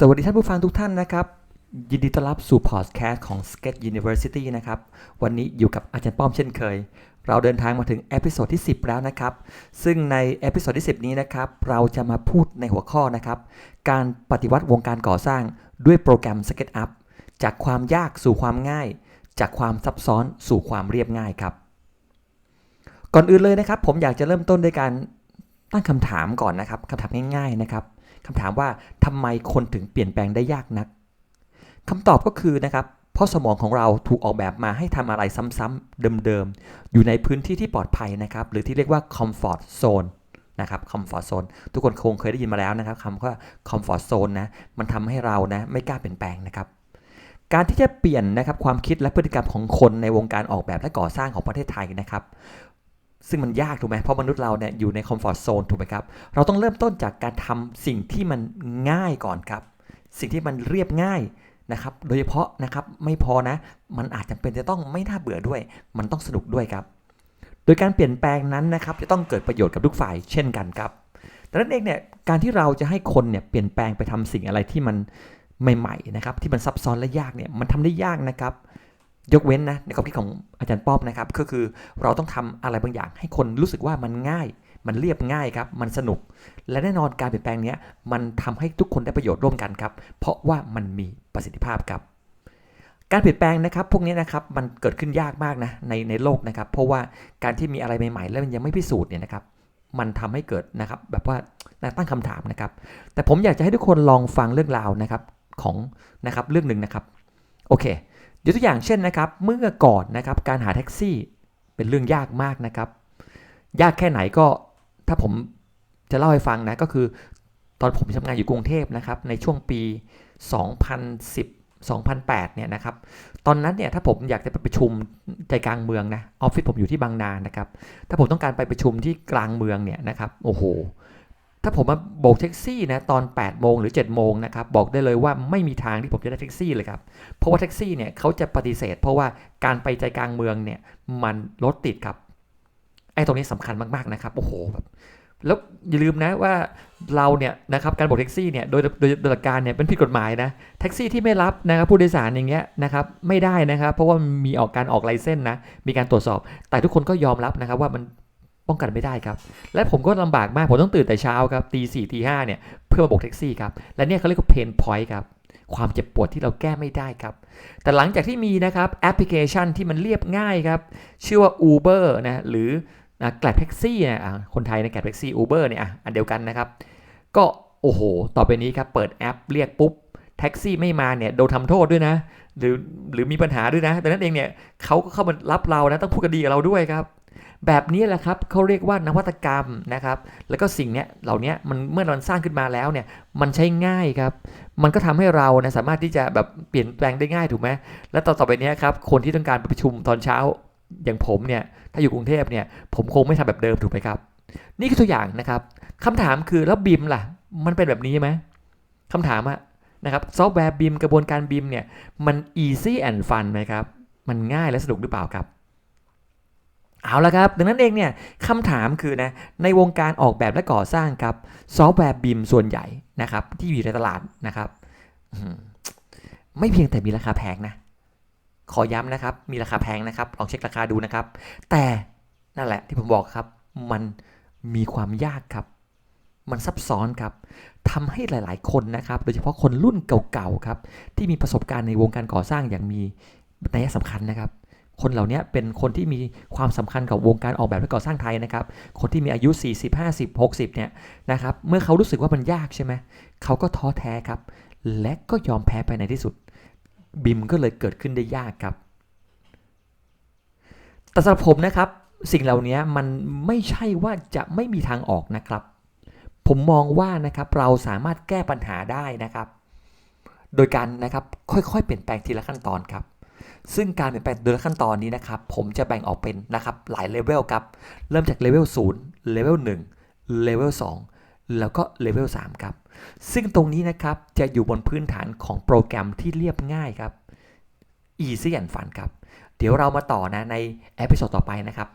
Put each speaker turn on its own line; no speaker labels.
สวัสดีท่านผู้ฟังทุกท่านนะครับ ยินดีต้อนรับสู่พอดแคสต์ของ Sketch University นะครับ วันนี้อยู่กับอาจารย์ป้อมเช่นเคย เราเดินทางมาถึงเอพิโซดที่ 10 แล้วนะครับ ซึ่งในเอพิโซดที่ 10 นี้นะครับ เราจะมาพูดในหัวข้อนะครับ การปฏิวัติวงการก่อสร้างด้วยโปรแกรม SketchUp จากความยากสู่ความง่าย จากความซับซ้อนสู่ความเรียบง่ายครับ ก่อนอื่นเลยนะครับ ผมอยากจะเริ่มต้นด้วยการ ตั้งคำถามก่อนนะครับคำถามง่ายๆนะครับคำถามว่าทำไมคนถึงเปลี่ยนแปลงได้ยากนักคำตอบก็คือนะครับเพราะสมองของเราถูกออกแบบมาให้ทำอะไรซ้ำๆเดิมๆ อยู่ในพื้นที่ที่ปลอดภัยนะครับ หรือที่เรียกว่า comfort zone นะครับ comfort zone ทุกคนคงเคยได้ยินมาแล้วนะครับคำว่า comfort zone นะมันทำให้เรานะไม่กล้าเปลี่ยนแปลงนะครับการที่จะเปลี่ยนนะครับความคิดและพฤติกรรมของคนในวงการออกแบบและก่อสร้างของประเทศไทยนะครับ ซึ่งมันยากถูกไหมเพราะมนุษย์เราเนี่ยอยู่ในคอมฟอร์ทโซนถูกไหมครับ เราต้องเริ่มต้นจากการทำสิ่งที่มันง่ายก่อนครับ สิ่งที่มันเรียบง่ายนะครับ โดยเฉพาะนะครับไม่พอนะ มันอาจจะเป็นจะต้องไม่น่าเบื่อด้วย มันต้องสนุกด้วยครับ โดยการเปลี่ยนแปลงนั้นนะครับ จะต้องเกิดประโยชน์กับทุกฝ่ายเช่นกันครับดังนั้นเองเนี่ยการที่เราจะให้คนเนี่ยเปลี่ยนแปลงไปทำสิ่งอะไรที่มันใหม่ๆนะครับที่มันซับซ้อนและยากเนี่ยมันทำได้ยากนะครับ ยกเว้นนะในความคิดของอาจารย์ป้อมนะครับก็คือเราต้องทำอะไรบางอย่าง ให้คนรู้สึกว่ามันง่าย มันเรียบง่ายครับมันสนุก และแน่นอนการเปลี่ยนแปลงนี้มันทำให้ทุกคนได้ประโยชน์ร่วมกันครับ เพราะว่ามันมีประสิทธิภาพครับ การเปลี่ยนแปลงนะครับ พวกนี้นะครับมันเกิดขึ้นยากมากนะในในโลกนะครับ เพราะว่าการที่มีอะไรใหม่ๆ แล้วมันยังไม่พิสูจน์เนี่ยนะครับมันทำให้เกิดนะครับแบบว่าตั้งคำถามนะครับ แต่ผมอยากจะให้ทุกคนลองฟังเรื่องราวนะครับของนะครับเรื่องหนึ่งนะครับโอเค ยกตัวอย่างเช่นนะครับ เมื่อก่อนนะครับการหาแท็กซี่เป็นเรื่องยากมากนะครับ ยากแค่ไหนก็ถ้าผมจะเล่าให้ฟังนะก็คือ ตอนผมทำงานอยู่กรุงเทพนะครับในช่วงปี 2010 2008 เนี่ยนะครับ ตอนนั้นเนี่ยถ้าผมอยากจะไปประชุมใจกลางเมืองนะออฟฟิศผมอยู่ที่บางนานะครับ ถ้าผมต้องการไปประชุมที่กลางเมืองเนี่ยนะครับ โอ้โห ถ้าผมมาโบกแท็กซี่นะตอน8โมงหรือ7โมงนะครับบอกได้เลยว่าไม่มีทางที่ผมจะได้แท็กซี่เลยครับเพราะว่าแท็กซี่เนี่ยเขาจะปฏิเสธ เพราะว่าการไปใจกลางเมืองเนี่ยมันรถติดครับไอ้ตรงนี้สำคัญมากๆนะครับโอ้โหแบบแล้วอย่าลืมนะว่าเราเนี่ยนะครับการโบกแท็กซี่เนี่ยโดยโดยโดยหลักการเนี่ยเป็นผิดกฎหมายนะแท็กซี่ที่ไม่รับนะครับผู้โดยสารอย่างเงี้ยนะครับไม่ได้นะครับ เพราะว่ามีออกการออกไลเซนส์นะมีการตรวจสอบ แต่ทุกคนก็ยอมรับนะครับว่ามัน ป้องกันไม่ได้ครับ และผมก็ลำบากมาก ผมต้องตื่นแต่เช้าครับตีสี่ตีห้าเนี่ยเพื่อมาบกแท็กซี่ครับ และเนี่ยเขาเรียกว่าเพนพอยต์ครับ ความเจ็บปวดที่เราแก้ไม่ได้ครับ แต่หลังจากที่มีนะครับแอปพลิเคชันที่มันเรียบง่ายครับ ชื่อว่า Uber นะหรือนะแกลบแท็กซี่นะอะคนไทยในแกลบแท็กซี่ Uber เนี่ยอันเดียวกันนะครับ ก็โอ้โห ต่อไปนี้ครับเปิดแอปเรียกปุ๊บแท็กซี่ไม่มาเนี่ยโดนทำโทษด้วยนะ หรือหรือมีปัญหาด้วยนะดังนั้นเองเนี่ยเขาก็เข้ามารับเรานะต้องพูดกันดีกับเราด้วยครับ แบบนี้แหละครับเขาเรียกว่านวัตกรรมนะครับ แล้วก็สิ่งเนี้ยเหล่านี้มันเมื่อมันสร้างขึ้นมาแล้วเนี่ยมันใช้ง่ายครับ มันก็ทำให้เรานะสามารถที่จะแบบเปลี่ยนแปลงได้ง่ายถูกไหมและต่อต่อไปนี้ครับคนที่ต้องการไปประชุมตอนเช้าอย่างผมเนี่ยถ้าอยู่กรุงเทพเนี่ยผมคงไม่ทำแบบเดิมถูกไหมครับ นี่คือตัวอย่างนะครับคำถามคือแล้วบิมล่ะ มันเป็นแบบนี้ไหมคำถามอะนะครับซอฟต์แวร์บิมกระบวนการบิมเนี่ยมัน easy and fun ไหมครับ มันง่ายและสนุกหรือเปล่าครับ เอาละครับ ดังนั้นเองเนี่ยคำถามคือนะในวงการออกแบบและก่อสร้างครับซอฟต์แวร์บิมส่วนใหญ่นะครับที่อยู่ในตลาดนะครับไม่เพียงแต่มีราคาแพงนะ ขอย้ำนะครับ มีราคาแพงนะครับ ลองเช็คราคาดูนะครับ แต่นั่นแหละที่ผมบอกครับ มันมีความยากครับ มันซับซ้อนครับทำให้หลาย ๆ คนนะครับ โดยเฉพาะคนรุ่นเก่า ๆ ครับ ที่มีประสบการณ์ในวงการก่อสร้างอย่างมีนัยสำคัญนะครับ คนเหล่านี้เป็นคนที่มีความสำคัญกับวงการออกแบบและก่อสร้างไทยนะครับ คนที่มีอายุ 40 50 60 เนี่ยนะครับ เมื่อเขารู้สึกว่ามันยากใช่ไหม เขาก็ท้อแท้ครับ และก็ยอมแพ้ไปในที่สุด บิมก็เลยเกิดขึ้นได้ยากครับ แต่สำหรับผมนะครับ สิ่งเหล่านี้มันไม่ใช่ว่าจะไม่มีทางออกนะครับ ผมมองว่านะครับเราสามารถแก้ปัญหาได้นะครับ โดยการนะครับค่อยๆ เปลี่ยนแปลงทีละขั้นตอนครับ ซึ่งการเปลี่ยนแปลงโดยขั้นตอนนี้นะครับ ผมจะแบ่งออกเป็นนะครับหลายเลเวลครับ เริ่มจากเลเวล0เลเวล1เลเวล2แล้วก็เลเวล3ครับ ซึ่งตรงนี้นะครับจะอยู่บนพื้นฐานของโปรแกรมที่เรียบง่ายครับ easy and fun ครับ เดี๋ยวเรามาต่อนะในเอพิโซดต่อไปนะครับ